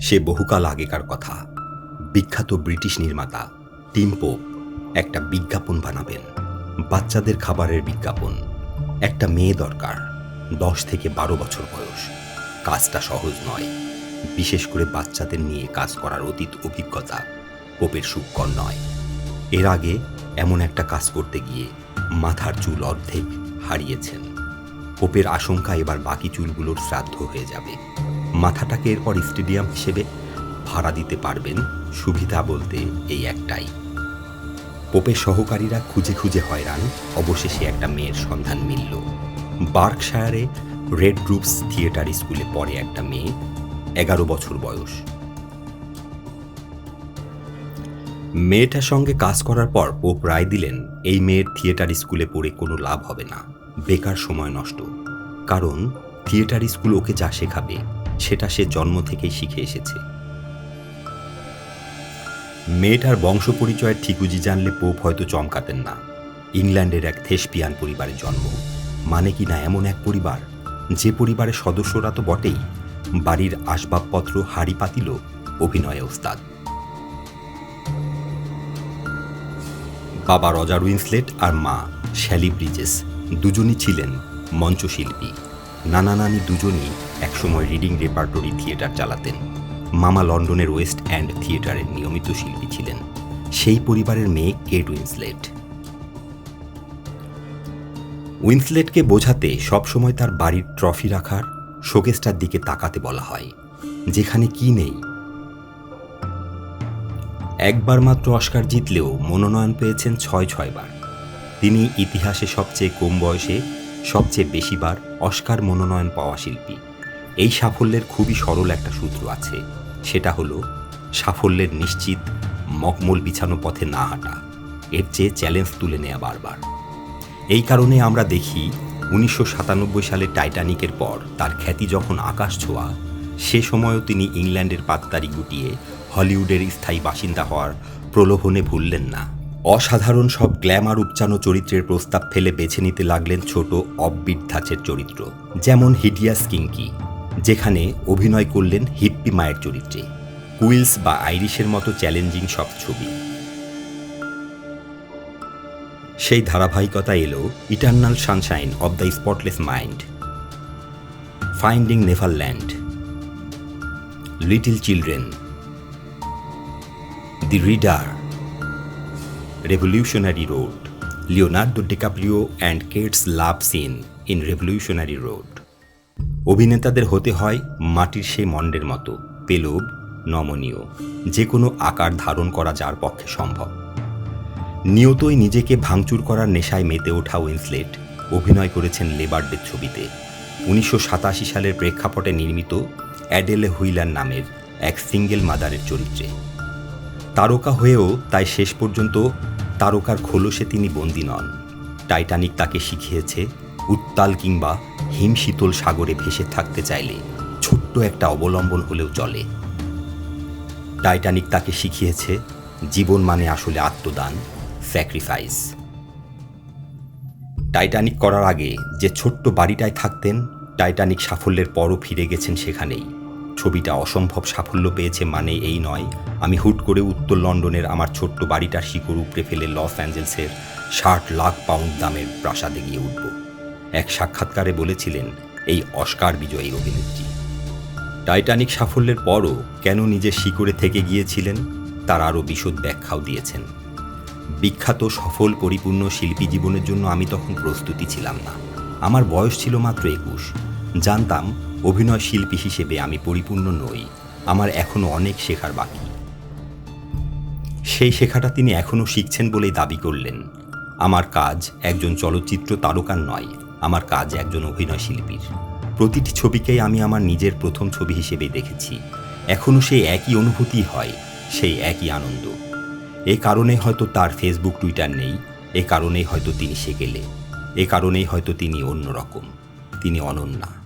সে বহুকাল আগেকার কথা। বিখ্যাত ব্রিটিশ নির্মাতা টিম পোপ একটা বিজ্ঞাপন বানাবেন। বাচ্চাদের খাবারের বিজ্ঞাপন। একটা মেয়ে দরকার, দশ থেকে বারো বছর বয়স। কাজটা সহজ নয়। বিশেষ করে বাচ্চাদের নিয়ে কাজ করার অতীত অভিজ্ঞতা, পোপের সুকর নয়। এর আগে এমন একটা কাজ করতে গিয়ে মাথার চুল অর্ধেক হারিয়েছেন। পোপের আশঙ্কা এবার বাকি চুলগুলোর শ্রাদ্ধ হয়ে যাবে। মাথাটাকে এরপর স্টেডিয়াম হিসেবে ভাড়া দিতে পারবেন, সুবিধা বলতে এই একটাই। পোপের সহকারীরা খুঁজে খুঁজে হয়রান, অবশেষে একটা মেয়ের সন্ধান মিলল। বার্কশায়ারে রেড গ্রুপস থিয়েটার স্কুলে পড়ে একটা মেয়ে, এগারো বছর বয়স। মেয়েটার সঙ্গে কাজ করার পর পোপ রায় দিলেন, এই মেয়ের থিয়েটার স্কুলে পড়ে কোনো লাভ হবে না, বেকার সময় নষ্ট। কারণ থিয়েটার স্কুল ওকে যা শেখাবে সেটা সে জন্ম থেকেই শিখে এসেছে। মেয়েটার বংশ পরিচয়ের ঠিকুজি জানলে পোপ হয়তো চমকাতেন না। ইংল্যান্ডের এক থেসপিয়ান পরিবারে জন্ম। মানে কি না এমন এক পরিবার? যে পরিবারের সদস্যরা তো বটেই। বাড়ির আসবাবপত্র হাড়ি পাতিল অভিনয়ে ওস্তাদ। বাবা রজার উইন্সলেট আর মা শ্যালি ব্রিজেস দুজনই ছিলেন মঞ্চশিল্পী। নানা নানি দুজনই একসময় রিডিং রেপার্টরি থিয়েটার চালাতেন। মামা লন্ডনের ওয়েস্ট অ্যান্ড থিয়েটারের নিয়মিত শিল্পী ছিলেন। সেই পরিবারের মেয়ে কেট উইন্সলেট। উইন্সলেটকে বোঝাতে সবসময় তার বাড়ির ট্রফি রাখার, শোকেসটার দিকে তাকাতে বলা হয়। যেখানে কি নেই? একবার মাত্র অস্কার জিতলেও মনোনয়ন পেয়েছেন ছয় ছয়বার। তিনি ইতিহাসে সবচেয়ে কম বয়সে সবচেয়ে বেশিবার অস্কার মনোনয়ন পাওয়া শিল্পী। এই সাফল্যের খুবই সরল একটা সূত্র আছে, সেটা হলো সাফল্যের নিশ্চিত মকমল বিছানো পথে না হাঁটা, এর চেয়ে চ্যালেঞ্জ তুলে নেওয়া বারবার। এই কারণে আমরা দেখি উনিশশো সাতানব্বই সালে টাইটানিকের পর তার খ্যাতি যখন আকাশ ছোঁয়া, সে সময়ও তিনি ইংল্যান্ডের পাত্তারি গুটিয়ে হলিউডের স্থায়ী বাসিন্দা হওয়ার প্রলোভনে ভুললেন না। অসাধারণ সব গ্ল্যামার উপচানো চরিত্রের প্রস্তাব ফেলে বেছে নিতে লাগলেন ছোট অববিট ধাঁচের চরিত্র, যেমন হিডিয়াস কিঙ্কি যেখানে অভিনয় করলেন হিপ্পি মায়ের চরিত্রে, কুইলস বা আইরিশের মতো চ্যালেঞ্জিং সব ছবি। সেই ধারাবাহিকতা এলো eternal sunshine of the spotless mind, finding neverland, little children, the reader revolutionary road Leonardo DiCaprio and Kate's love scene in revolutionary road অভিনেতাদের হতে হয় মাটির সেই মণ্ডের মতো, পেলব, নমনীয় যে কোনো আকার ধারণ করা যার পক্ষে সম্ভব। নিয়তই নিজেকে ভাঙচুর করার নেশায় মেতে ওঠা উইন্সলেট অভিনয় করেছেন লেবার ডে ছবিতে। উনিশশো সাতাশি সালের প্রেক্ষাপটে নির্মিত অ্যাডেলে হুইলার নামের এক সিঙ্গেল মাদারের চরিত্রে। তারকা হয়েও তাই শেষ পর্যন্ত তারকার খোলসে তিনি বন্দী নন। টাইটানিক তাকে শিখিয়েছে, উত্তাল কিংবা হিমশীতল সাগরে ভেসে থাকতে চাইলে ছোট্ট একটা অবলম্বন হলেও চলে। টাইটানিক তাকে শিখিয়েছে, জীবন মানে আসলে আত্মদান স্যাক্রিফাইস টাইটানিক করার আগে যে ছোট্ট বাড়িটায় থাকতেন, টাইটানিক সাফল্যের পরও ফিরে গেছেন সেখানেই। ছবিটা অসম্ভব সাফল্য পেয়েছে মানে এই নয়। আমি হুট করে উত্তর লন্ডনের আমার ছোট্ট বাড়িটার শিকড় উপড়ে ফেলে লস অ্যাঞ্জেলসের ষাট লাখ পাউন্ড দামের প্রাসাদে গিয়ে উঠব। এক সাক্ষাৎকারে বলেছিলেন, এই অস্কার বিজয়ী অভিনেত্রী। টাইটানিক সাফল্যের পরও কেন নিজের শিকড়ে থেকে গিয়েছিলেন? তার আরও বিশদ ব্যাখ্যাও দিয়েছেন। বিখ্যাত, সফল, পরিপূর্ণ শিল্পী জীবনের জন্য আমি তখন প্রস্তুতি ছিলাম না। আমার বয়স ছিল মাত্র একুশ। জানতাম অভিনয় শিল্পী হিসেবে আমি পরিপূর্ণ নই, আমার এখনও অনেক শেখার বাকি। সেই শেখাটা তিনি এখনও শিখছেন বলেই দাবি করলেন। আমার কাজ একজন চলচ্চিত্র তারকার নয়, আমার কাজ একজন অভিনয় শিল্পীর। প্রতিটি ছবিকেই আমি আমার নিজের প্রথম ছবি হিসেবে দেখেছি। এখনও সেই একই অনুভূতি হয়, সেই একই আনন্দ। এ কারণে হয়তো তার ফেসবুক, টুইটার নেই, এ কারণেই হয়তো তিনি সেকেলে, এ কারণেই হয়তো তিনি অন্যরকম, তিনি অনন্যা।